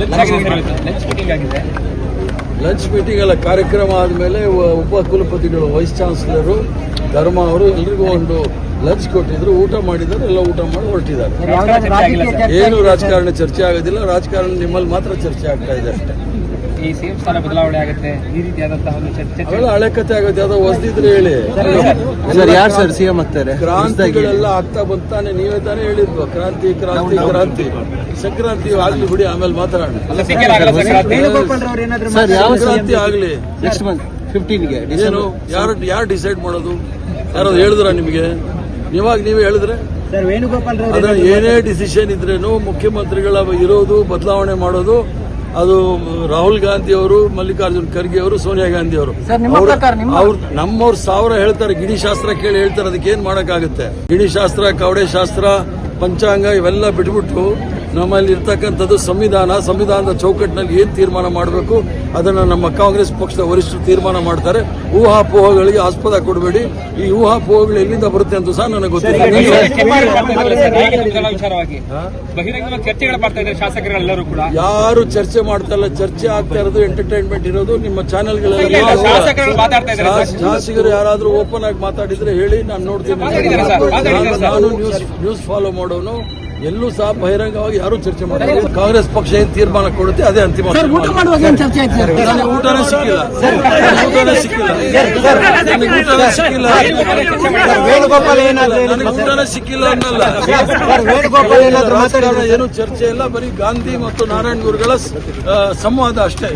Lunch meeting ಆಗಿದೆ. Lunch meeting ಎಲ್ಲ ಕಾರ್ಯಕ್ರಮ ಆದಮೇಲೆ ಉಪ ಕುಲಪತಿಗಳು ವೈಸ್ ಚಾನ್ಸಲರು ಧರ್ಮ ಅವರು ಎಲ್ರಿಗೂ ಒಂದು ಲಂಚ್ ಕೊಟ್ಟಿದ್ರು. ಊಟ ಮಾಡಿದ್ದಾರೆ ಎಲ್ಲ ಊಟ ಮಾಡಿ ಹೊರಟಿದ್ದಾರೆ. ಏನು ರಾಜಕಾರಣ ಚರ್ಚೆ ಆಗೋದಿಲ್ಲ. ರಾಜಕಾರಣ ನಿಮ್ಮಲ್ಲಿ ಮಾತ್ರ ಚರ್ಚೆ ಆಗ್ತಾ ಇದೆ ಅಷ್ಟೇ. ಈ ಸಿಎಂ ಸ್ಥಾನ ಬದಲಾವಣೆ ಆಗುತ್ತೆ. ಈ ರೀತಿಯಾದಂತಹ ಒಂದು ಚರ್ಚೆ ಹಳೆ ಕತೆ ಆಗುತ್ತೆ ಯಾವ್ದೋ ಹೊಸದಿದ್ರೆ ಹೇಳಿ. ಸರ್ ಯಾರು ಸರ್ ಸಿಎಂ ಆಗ್ತಾರೆ? ಕ್ರಾಂತಿಗಳೆಲ್ಲ ಆಗ್ತಾ ಬಂತಾನೆ ನೀವೇ ತಾನೇ ಹೇಳಿದ್ವು ಕ್ರಾಂತಿ ಕ್ರಾಂತಿ ಕ್ರಾಂತಿ. ಸಂಕ್ರಾಂತಿ ಆಗ್ಲಿ ಬಿಡಿ ಆಮೇಲೆ ಮಾತಾಡೋಣ. ಸರ್ ಯಾವ ಕ್ರಾಂತಿ ಆಗ್ಲಿ. ನೆಕ್ಸ್ಟ್ ಮಂತ್ ಫಿಫ್ಟೀನ್ಗೆ ಏನು? ಯಾರು ಯಾರು ಡಿಸೈಡ್ ಮಾಡೋದು? ಯಾರು ಹೇಳಿದ್ರ ನಿಮಗೆ? ನೀವಾಗ ನೀವೇ ಹೇಳಿದ್ರೆ? ಏನೇ ಡಿಸಿಷನ್ ಇದ್ರೇನು ಮುಖ್ಯಮಂತ್ರಿಗಳ ಇರೋದು ಬದಲಾವಣೆ ಮಾಡೋದು ಅದು ರಾಹುಲ್ ಗಾಂಧಿ ಅವರು ಮಲ್ಲಿಕಾರ್ಜುನ್ ಖರ್ಗೆ ಅವರು ಸೋನಿಯಾ ಗಾಂಧಿ ಅವರು. ಅವ್ರು ನಮ್ಮವ್ರು ಸಾವಿರ ಹೇಳ್ತಾರೆ ಗಿಣಿ ಶಾಸ್ತ್ರ ಕೇಳಿ ಹೇಳ್ತಾರೆ ಅದಕ್ಕೆ ಏನ್ ಮಾಡಕ್ಕಾಗುತ್ತೆ? ಗಿಣಿ ಶಾಸ್ತ್ರ ಕವಡೆ ಶಾಸ್ತ್ರ ಪಂಚಾಂಗ ಇವೆಲ್ಲ ಬಿಟ್ಬಿಟ್ಟು ನಮ್ಮಲ್ಲಿ ಇರ್ತಕ್ಕಂಥದ್ದು ಸಂವಿಧಾನ ಸಂವಿಧಾನದ ಚೌಕಟ್ಟಿನಲ್ಲಿ ಏನು ತೀರ್ಮಾನ ಮಾಡಬೇಕು ಅದನ್ನು ನಮ್ಮ ಕಾಂಗ್ರೆಸ್ ಪಕ್ಷದ ವರಿಷ್ಠರು ತೀರ್ಮಾನ ಮಾಡ್ತಾರೆ. ಊಹಾಪೋಹಗಳಿಗೆ ಆಸ್ಪದ ಕೊಡಬೇಡಿ. ಈ ಊಹಾಪೋಹಗಳು ಎಲ್ಲಿಂದ ಬರುತ್ತೆ ಅಂತ ಸಹ ನನಗೆ ಗೊತ್ತಿಲ್ಲ. ಯಾರು ಚರ್ಚೆ ಮಾಡ್ತಾ ಇಲ್ಲ ಚರ್ಚೆ ಆಗ್ತಾ ಇರೋದು ಎಂಟರ್ಟೈನ್ಮೆಂಟ್ ಇರೋದು ನಿಮ್ಮ ಚಾನೆಲ್ಗಳಲ್ಲಿ ಶಾಸಕರು ಯಾರಾದರೂ ಓಪನ್ ಆಗಿ ಮಾತಾಡಿದ್ರೆ ಹೇಳಿ ನಾನು ನೋಡ್ತೀನಿ. ನಾನು ನ್ಯೂಸ್ ನ್ಯೂಸ್ ಫಾಲೋ ಮಾಡೋನು. ಎಲ್ಲೂ ಸಹ ಬಹಿರಂಗವಾಗಿ ಯಾರು ಚರ್ಚೆ ಮಾಡಿಲ್ಲ ಕಾಂಗ್ರೆಸ್ ಪಕ್ಷ ಏನ್ ತೀರ್ಮಾನ ಕೊಡುತ್ತೆ ಅದೇ ಅಂತಿಮ ಊಟನೇ ಸಿಕ್ಕಿಲ್ಲ ಊಟನೇ ಸಿಕ್ಕಿಲ್ಲ ನನಗೆ ಊಟನೇ ಸಿಕ್ಕಿಲ್ಲ ನನಗೆ ಊಟನೇ ಸಿಕ್ಕಿಲ್ಲ ಅನ್ನಲ್ಲ ಏನು ಚರ್ಚೆ ಇಲ್ಲ ಬರೀ ಗಾಂಧಿ ಮತ್ತು ನಾರಾಯಣ ಗುರುಗಳ ಸಂವಾದ ಅಷ್ಟೇ